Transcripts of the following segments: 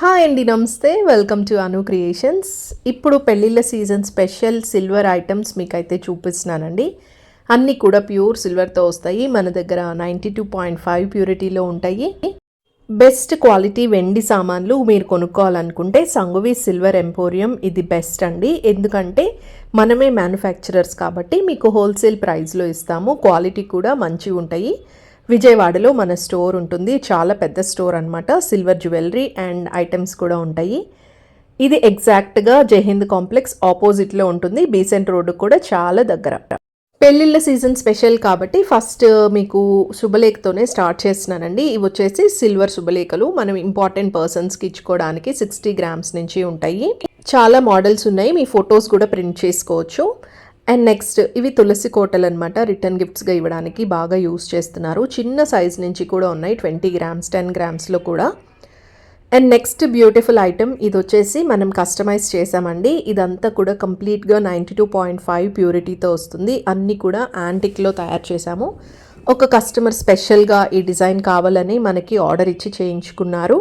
Hi అండి నమస్తే. Welcome to Anu creations. ఇప్పుడు పెళ్ళిళ్ళ సీజన్ స్పెషల్ సిల్వర్ ఐటమ్స్ మీకైతే చూపిస్తున్నానండి. అన్నీ కూడా ప్యూర్ సిల్వర్తో వస్తాయి. మన దగ్గర నైంటీ టూ పాయింట్ ఫైవ్ ప్యూరిటీలో ఉంటాయి. బెస్ట్ క్వాలిటీ వెండి సామాన్లు మీరు కొనుక్కోవాలనుకుంటే సంగువి సిల్వర్ ఎంపోరియం ఇది బెస్ట్ అండి. ఎందుకంటే మనమే మ్యానుఫ్యాక్చరర్స్ కాబట్టి మీకు హోల్సేల్ ప్రైస్లో ఇస్తాము. క్వాలిటీ కూడా మంచిగా ఉంటాయి విజయవాడలో మన స్టోర్ ఉంటుంది. చాలా పెద్ద స్టోర్ అనమాట సిల్వర్ జ్యువెలరీ అండ్ ఐటమ్స్ కూడా ఉంటాయి. ఇది ఎగ్జాక్ట్గా జయహింద్ కాంప్లెక్స్ ఆపోజిట్లో ఉంటుంది. బీసెంట్ రోడ్డు కూడా చాలా దగ్గర. పెళ్ళిళ్ళ సీజన్ స్పెషల్ కాబట్టి ఫస్ట్ మీకు శుభలేఖతోనే స్టార్ట్ చేస్తున్నానండి. ఇవి వచ్చేసి సిల్వర్ శుభలేఖలు. మనం ఇంపార్టెంట్ పర్సన్స్కి ఇచ్చుకోవడానికి సిక్స్టీ గ్రామ్స్ నుంచి ఉంటాయి. చాలా మోడల్స్ ఉన్నాయి. మీ ఫొటోస్ కూడా ప్రింట్ చేసుకోవచ్చు. అండ్ నెక్స్ట్ ఇవి తులసి కోటలు అనమాట రిటర్న్ గిఫ్ట్స్గా ఇవ్వడానికి బాగా యూస్ చేస్తున్నారు. చిన్న సైజ్ నుంచి కూడా ఉన్నాయి. ట్వంటీ గ్రామ్స్ టెన్ గ్రామ్స్లో కూడా. అండ్ నెక్స్ట్ బ్యూటిఫుల్ ఐటమ్ ఇది వచ్చేసి మనం కస్టమైజ్ చేసామండి. ఇదంతా కూడా కంప్లీట్గా నైంటీ టూ పాయింట్ ఫైవ్ ప్యూరిటీతో వస్తుంది. అన్నీ కూడా యాంటిక్లో తయారు చేశాము ఒక కస్టమర్ స్పెషల్గా ఈ డిజైన్ కావాలని మనకి ఆర్డర్ ఇచ్చి చేయించుకున్నారు.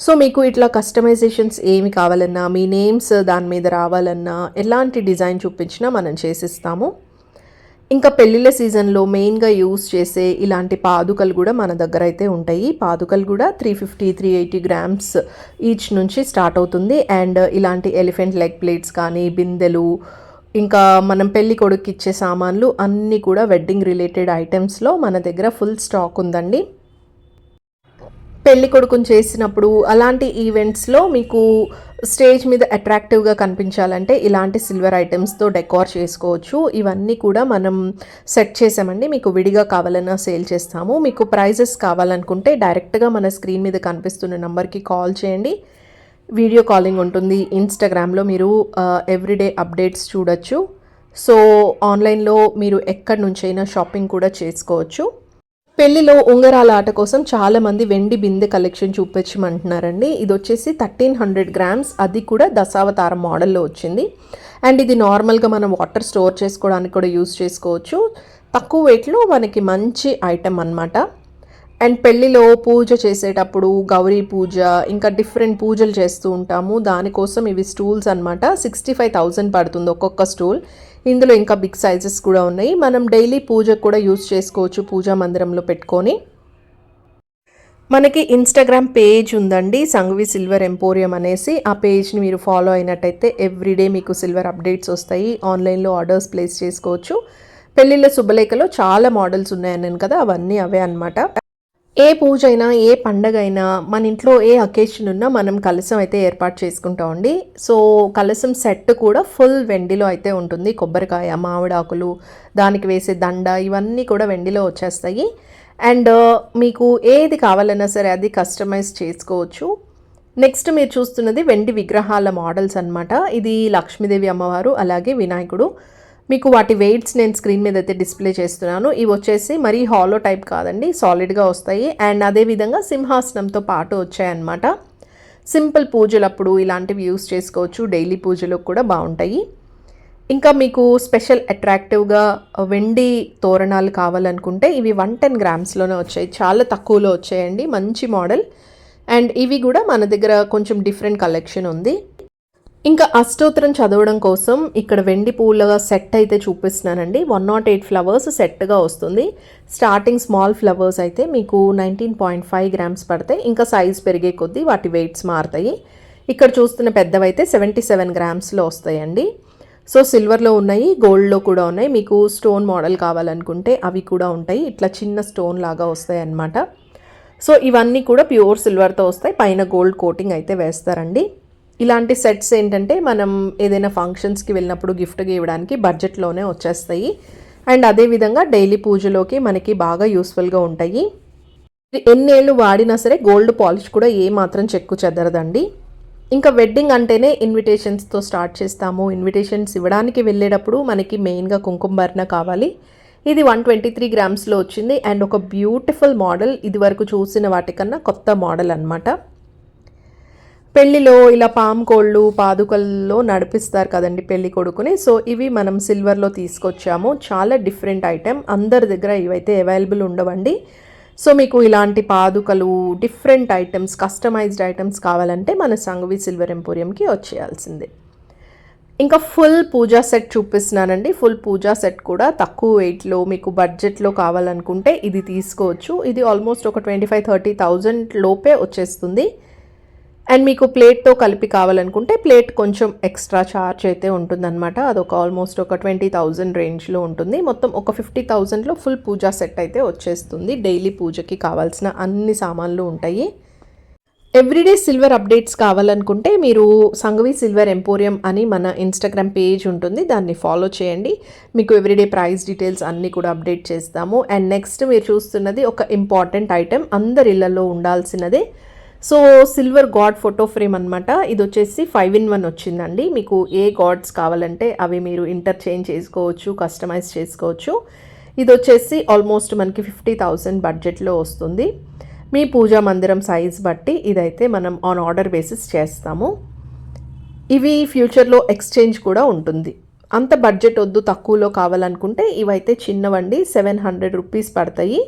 సో మీకు ఇట్లా కస్టమైజేషన్స్ ఏమి కావాలన్నా మీ నేమ్స్ దాని మీద రావాలన్నా ఎలాంటి డిజైన్ చూపించినా మనం చేసిస్తాము. ఇంకా పెళ్ళిళ్ళ సీజన్లో మెయిన్గా యూస్ చేసే ఇలాంటి పాదుకలు కూడా మన దగ్గర అయితే ఉంటాయి. పాదుకలు కూడా three fifty three eighty grams each నుంచి స్టార్ట్ అవుతుంది. అండ్ ఇలాంటి ఎలిఫెంట్ లెగ్ ప్లేట్స్ కానీ బిందెలు ఇంకా మనం పెళ్ళి కొడుకు ఇచ్చే సామాన్లు అన్నీ కూడా వెడ్డింగ్ రిలేటెడ్ ఐటమ్స్లో మన దగ్గర ఫుల్ స్టాక్ ఉందండి. పెళ్ళి కొడుకుని చేసినప్పుడు అలాంటి ఈవెంట్స్లో మీకు స్టేజ్ మీద అట్రాక్టివ్గా కనిపించాలంటే ఇలాంటి సిల్వర్ ఐటమ్స్తో డెకార్ చేసుకోవచ్చు. ఇవన్నీ కూడా మనం సెట్ చేసామండి. మీకు విడిగా కావాలన్నా సేల్ చేస్తాము. మీకు ప్రైజెస్ కావాలనుకుంటే డైరెక్ట్గా మన స్క్రీన్ మీద కనిపిస్తున్న నెంబర్కి కాల్ చేయండి. వీడియో కాలింగ్ ఉంటుంది. ఇన్స్టాగ్రామ్లో మీరు ఎవ్రీడే అప్డేట్స్ చూడొచ్చు. సో ఆన్లైన్లో మీరు ఎక్కడి నుంచైనా షాపింగ్ కూడా చేసుకోవచ్చు. పెళ్ళిలో ఉంగరాల ఆట కోసం చాలామంది వెండి బిందె కలెక్షన్ చూపించమంటున్నారండి. ఇది వచ్చేసి థర్టీన్ హండ్రెడ్ గ్రామ్స్. అది కూడా దశావతారం మోడల్లో వచ్చింది. అండ్ ఇది నార్మల్గా మనం వాటర్ స్టోర్ చేసుకోవడానికి కూడా యూస్ చేసుకోవచ్చు. తక్కువ వెయిట్లో మనకి మంచి ఐటెం అనమాట అండ్ పెళ్ళిలో పూజ చేసేటప్పుడు గౌరీ పూజ ఇంకా డిఫరెంట్ పూజలు చేస్తూ ఉంటాము. దానికోసం ఇవి స్టూల్స్ అనమాట సిక్స్టీ ఫైవ్ థౌజండ్ పడుతుంది ఒక్కొక్క స్టూల్ ఇందులో ఇంకా బిగ్ సైజెస్ కూడా ఉన్నాయి. మనం డైలీ పూజకు కూడా యూస్ చేసుకోవచ్చు పూజా మందిరంలో పెట్టుకొని. మనకి ఇన్స్టాగ్రామ్ పేజ్ ఉందండి సంఘవి సిల్వర్ ఎంపోరియం అనేసి. ఆ పేజ్ని మీరు ఫాలో అయినట్టయితే ఎవ్రీడే మీకు సిల్వర్ అప్డేట్స్ వస్తాయి. ఆన్లైన్లో ఆర్డర్స్ ప్లేస్ చేసుకోవచ్చు. పెళ్ళిళ్ళ శుభలేఖలో చాలా మోడల్స్ ఉన్నాయన్నాను కదా అవన్నీ అవే అనమాట ఏ పూజ అయినా ఏ పండగ అయినా మన ఇంట్లో ఏ అకేషన్ ఉన్నా మనం కలసం అయితే ఏర్పాటు చేసుకుంటామండి సో కలసం సెట్ కూడా ఫుల్ వెండిలో అయితే ఉంటుంది. కొబ్బరికాయ మామిడాకులు దానికి వేసే దండ ఇవన్నీ కూడా వెండిలో వచ్చేస్తాయి. అండ్ uh, మీకు ఏది కావాలన్నా సరే అది కస్టమైజ్ చేసుకోవచ్చు. నెక్స్ట్ మీరు చూస్తున్నది వెండి విగ్రహాల మోడల్స్ అనమాట ఇది లక్ష్మీదేవి అమ్మవారు అలాగే వినాయకుడు. మీకు వాటి వెయిట్స్ నేను స్క్రీన్ మీద అయితే డిస్ప్లే చేస్తున్నాను. ఇవి వచ్చేసి మరీ హాలో టైప్ కాదండి సాలిడ్గా వస్తాయి. అండ్ అదేవిధంగా సింహాసనంతో పాటు వచ్చాయన్నమాట. సింపుల్ పూజలప్పుడు ఇలాంటివి యూస్ చేసుకోవచ్చు డైలీ పూజలకు కూడా బాగుంటాయి. ఇంకా మీకు స్పెషల్ అట్రాక్టివ్గా వెండి తోరణాలు కావాలనుకుంటే ఇవి వన్ టెన్ గ్రామ్స్లోనే వచ్చాయి. చాలా తక్కువలో వచ్చాయండి మంచి మోడల్ అండ్ ఇవి కూడా మన దగ్గర కొంచెం డిఫరెంట్ కలెక్షన్ ఉంది. ఇంకా అష్టోత్తరం చదవడం కోసం ఇక్కడ వెండి పూలగా సెట్ అయితే చూపిస్తున్నానండి. వన్ నాట్ ఎయిట్ ఫ్లవర్స్ సెట్గా వస్తుంది. స్టార్టింగ్ స్మాల్ ఫ్లవర్స్ అయితే మీకు నైన్టీన్ పాయింట్ ఫైవ్ గ్రామ్స్ పడతాయి. ఇంకా సైజ్ పెరిగే కొద్దీ వాటి వెయిట్స్ మారుతాయి. ఇక్కడ చూస్తున్న పెద్దవైతే సెవెంటీ సెవెన్ గ్రామ్స్లో వస్తాయండి. సో సిల్వర్లో ఉన్నాయి గోల్డ్లో కూడా ఉన్నాయి. మీకు స్టోన్ మోడల్ కావాలనుకుంటే అవి కూడా ఉంటాయి. ఇట్లా చిన్న స్టోన్ లాగా వస్తాయి అన్నమాట. సో ఇవన్నీ కూడా ప్యూర్ సిల్వర్తో వస్తాయి. పైన గోల్డ్ కోటింగ్ అయితే వేస్తారండి. ఇలాంటి సెట్స్ ఏంటంటే మనం ఏదైనా ఫంక్షన్స్కి వెళ్ళినప్పుడు గిఫ్ట్గా ఇవ్వడానికి బడ్జెట్లోనే వచ్చేస్తాయి. అండ్ అదేవిధంగా డైలీ పూజలోకి మనకి బాగా యూస్ఫుల్గా ఉంటాయి. ఎన్నేళ్ళు వాడినా సరే గోల్డ్ పాలిష్ కూడా ఏ మాత్రం చెక్కు చెదరదండి. ఇంకా వెడ్డింగ్ అంటేనే ఇన్విటేషన్స్తో స్టార్ట్ చేస్తాము. ఇన్విటేషన్స్ ఇవ్వడానికి వెళ్ళేటప్పుడు మనకి మెయిన్గా కుంకుమభరణ కావాలి. ఇది వన్ ట్వంటీ త్రీ గ్రామ్స్లో వచ్చింది. అండ్ ఒక బ్యూటిఫుల్ మోడల్ ఇది వరకు చూసిన వాటికన్నా కొత్త మోడల్ అనమాట పెళ్ళిలో ఇలా పామ్ కోళ్ళు పాదుకల్లో నడిపిస్తారు కదండి పెళ్ళి కొడుకుని. సో ఇవి మనం సిల్వర్లో తీసుకొచ్చాము. చాలా డిఫరెంట్ ఐటెం. అందరి దగ్గర ఇవైతే అవైలబుల్ ఉండవండి. సో మీకు ఇలాంటి పాదుకలు డిఫరెంట్ ఐటమ్స్ కస్టమైజ్డ్ ఐటమ్స్ కావాలంటే మన సంఘవి సిల్వర్ ఎంపోరియంకి వచ్చేయాల్సిందే. ఇంకా ఫుల్ పూజా సెట్ చూపిస్తున్నానండి. ఫుల్ పూజా సెట్ కూడా తక్కువ వెయిట్లో మీకు బడ్జెట్లో కావాలనుకుంటే ఇది తీసుకోవచ్చు. ఇది ఆల్మోస్ట్ ఒక ట్వంటీ ఫైవ్ థర్టీ థౌజండ్ లోపే వచ్చేస్తుంది. అండ్ మీకు ప్లేట్తో కలిపి కావాలనుకుంటే ప్లేట్ కొంచెం ఎక్స్ట్రా ఛార్జ్ అయితే ఉంటుందన్నమాట. అదొక ఆల్మోస్ట్ ఒక ట్వంటీ థౌజండ్ రేంజ్లో ఉంటుంది. మొత్తం ఒక ఫిఫ్టీ థౌజండ్లో ఫుల్ పూజా సెట్ అయితే వచ్చేస్తుంది. డైలీ పూజకి కావాల్సిన అన్ని సామాన్లు ఉంటాయి. ఎవ్రీడే సిల్వర్ అప్డేట్స్ కావాలనుకుంటే మీరు సంఘవి సిల్వర్ ఎంపోరియం అని మన ఇన్స్టాగ్రామ్ పేజ్ ఉంటుంది. దాన్ని ఫాలో చేయండి. మీకు ఎవ్రీడే ప్రైస్ డీటెయిల్స్ అన్నీ కూడా అప్డేట్ చేస్తాము. అండ్ నెక్స్ట్ మీరు చూస్తున్నది ఒక ఇంపార్టెంట్ ఐటెం అందరి ఇళ్ళలో ఉండాల్సినదే so silver god photo frame అనమాట ఇది వచ్చేసి ఫైవ్ ఇన్ వన్ వచ్చిందండి. మీకు ఏ గాడ్స్ కావాలంటే అవి మీరు ఇంటర్చేంజ్ చేసుకోవచ్చు కస్టమైజ్ చేసుకోవచ్చు. ఇది వచ్చేసి ఆల్మోస్ట్ మనకి ఫిఫ్టీ థౌజండ్ బడ్జెట్లో వస్తుంది. మీ పూజా మందిరం సైజ్ బట్టి ఇదైతే మనం ఆన్ ఆర్డర్ బేసిస్ చేస్తాము. ఇవి ఫ్యూచర్లో ఎక్స్చేంజ్ కూడా ఉంటుంది. అంత బడ్జెట్ వద్దు తక్కువలో కావాలనుకుంటే ఇవైతే చిన్నవండి. సెవెన్ హండ్రెడ్ రూపీస్ పడతాయి.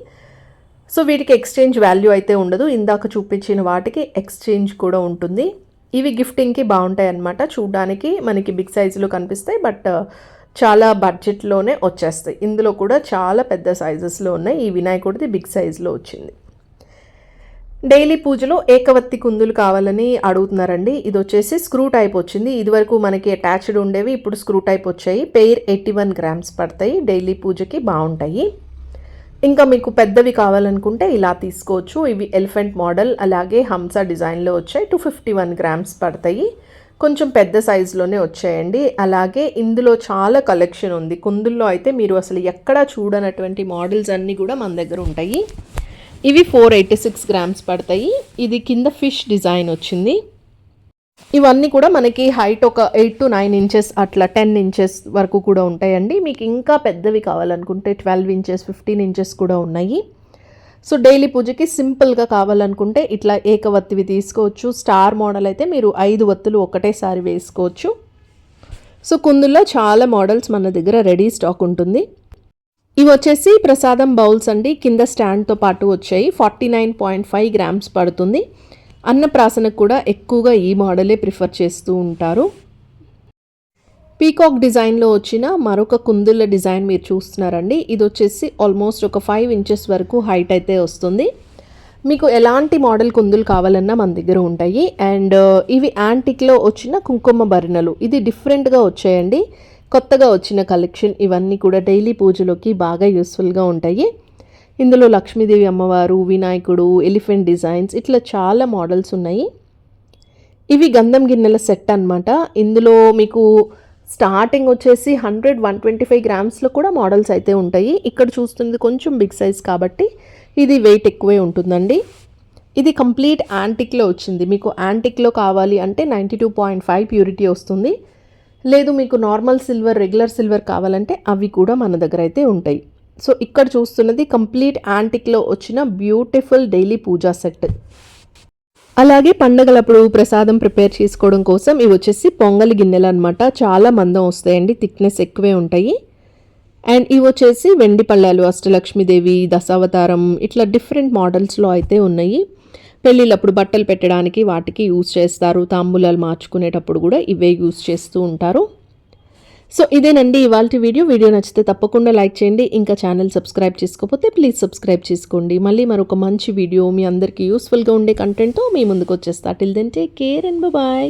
సో వీటికి ఎక్స్చేంజ్ వాల్యూ అయితే ఉండదు. ఇందాక చూపించిన వాటికి ఎక్స్చేంజ్ కూడా ఉంటుంది. ఇవి గిఫ్టింగ్కి బాగుంటాయి అన్నమాట చూడడానికి మనకి బిగ్ సైజులో కనిపిస్తాయి బట్ చాలా బడ్జెట్లోనే వచ్చేస్తాయి. ఇందులో కూడా చాలా పెద్ద సైజెస్లో ఉన్నాయి. ఈ వినాయకుడిది బిగ్ సైజులో వచ్చింది. డైలీ పూజలో ఏకవత్తి కుందులు కావాలని అడుగుతున్నారండి. ఇది వచ్చేసి స్క్రూ టైప్ వచ్చింది. ఇదివరకు మనకి అటాచ్డ్ ఉండేవి ఇప్పుడు స్క్రూ టైప్ వచ్చాయి. పెయిర్ ఎయిటీ వన్ గ్రామ్స్ పడతాయి. డైలీ పూజకి బాగుంటాయి. ఇంకా మీకు పెద్దవి కావాలనుకుంటే ఇలా తీసుకోవచ్చు. ఇవి ఎలిఫెంట్ మోడల్ అలాగే హంస డిజైన్లో వచ్చాయి. టూ ఫిఫ్టీ వన్ గ్రామ్స్ పడతాయి. కొంచెం పెద్ద సైజులోనే వచ్చాయండి. అలాగే ఇందులో చాలా కలెక్షన్ ఉంది. కుందుల్లో అయితే మీరు అసలు ఎక్కడా చూడనటువంటి మోడల్స్ అన్నీ కూడా మన దగ్గర ఉంటాయి. ఇవి ఫోర్ ఎయిటీ సిక్స్ గ్రామ్స్ పడతాయి. ఇది కింద ఫిష్ డిజైన్ వచ్చింది. ఇవన్నీ కూడా మనకి హైట్ ఒక ఎయిట్ టు నైన్ ఇంచెస్ అట్లా టెన్ ఇంచెస్ వరకు కూడా ఉంటాయండి. మీకు ఇంకా పెద్దవి కావాలనుకుంటే ట్వెల్వ్ ఇంచెస్ ఫిఫ్టీన్ ఇంచెస్ కూడా ఉన్నాయి. సో డైలీ పూజకి సింపుల్గా కావాలనుకుంటే ఇట్లా ఏకవత్తివి తీసుకోవచ్చు. స్టార్ మోడల్ అయితే మీరు ఐదు వత్తులు ఒకటేసారి వేసుకోవచ్చు. సో కుందుల్లో చాలా మోడల్స్ మన దగ్గర రెడీ స్టాక్ ఉంటుంది. ఇవి వచ్చేసి ప్రసాదం బౌల్స్ అండి. కింద స్టాండ్తో పాటు వచ్చాయి. Forty nine point five grams పడుతుంది. అన్నప్రాసనకు కూడా ఎక్కువగా ఈ మోడలే ప్రిఫర్ చేస్తూ ఉంటారు. పీకాక్ డిజైన్లో వచ్చిన మరొక కుందుల డిజైన్ మీరు చూస్తున్నారండి. ఇది వచ్చేసి ఆల్మోస్ట్ ఒక ఫైవ్ ఇంచెస్ వరకు హైట్ అయితే వస్తుంది. మీకు ఎలాంటి మోడల్ కుందులు కావాలన్నా మన దగ్గర ఉంటాయి. అండ్ uh, ఇవి యాంటిక్లో వచ్చిన కుంకుమ భరిణలు ఇది డిఫరెంట్గా వచ్చాయండి. కొత్తగా వచ్చిన కలెక్షన్ ఇవన్నీ కూడా డైలీ పూజలోకి బాగా యూస్ఫుల్గా ఉంటాయి. ఇందులో లక్ష్మీదేవి అమ్మవారు వినాయకుడు ఎలిఫెంట్ డిజైన్స్ ఇట్లా చాలా మోడల్స్ ఉన్నాయి. ఇవి గంధం గిన్నెల సెట్ అనమాట ఇందులో మీకు స్టార్టింగ్ వచ్చేసి హండ్రెడ్ వన్ ట్వంటీ ఫైవ్ గ్రామ్స్లో కూడా మోడల్స్ అయితే ఉంటాయి. ఇక్కడ చూస్తుంది కొంచెం బిగ్ సైజ్ కాబట్టి ఇది వెయిట్ ఎక్కువే ఉంటుందండి. ఇది కంప్లీట్ యాంటిక్లో వచ్చింది. మీకు యాంటిక్లో కావాలి అంటే ninety two point five purity వస్తుంది. లేదు మీకు నార్మల్ సిల్వర్ రెగ్యులర్ సిల్వర్ కావాలంటే అవి కూడా మన దగ్గర అయితే ఉంటాయి. సో ఇక్కడ చూస్తున్నది కంప్లీట్ యాంటిక్లో వచ్చిన బ్యూటిఫుల్ డైలీ పూజా సెట్. అలాగే పండగలప్పుడు ప్రసాదం ప్రిపేర్ చేసుకోవడం కోసం ఇవి వచ్చేసి పొంగలి గిన్నెలు అనమాట చాలా మందం వస్తాయండి థిక్నెస్ ఎక్కువే ఉంటాయి. అండ్ ఇవి వచ్చేసి వెండి పళ్ళాలు అష్టలక్ష్మీదేవి దశావతారం ఇట్లా డిఫరెంట్ మోడల్స్లో అయితే ఉన్నాయి. పెళ్ళిళ్ళప్పుడు బట్టలు పెట్టడానికి వాటికి యూజ్ చేస్తారు తాంబూలాలు మార్చుకునేటప్పుడు కూడా ఇవే యూజ్ చేస్తూ ఉంటారు. సో ఇదేనండి ఇవాళ వీడియో. వీడియో నచ్చితే తప్పకుండా లైక్ చేయండి. ఇంకా ఛానల్ సబ్స్క్రైబ్ చేసుకోకపోతే ప్లీజ్ సబ్స్క్రైబ్ చేసుకోండి. మళ్ళీ మరొక మంచి వీడియో మీ అందరికీ యూస్ఫుల్గా ఉండే కంటెంట్తో మీ ముందుకు వచ్చేస్తా. Till then take care and bye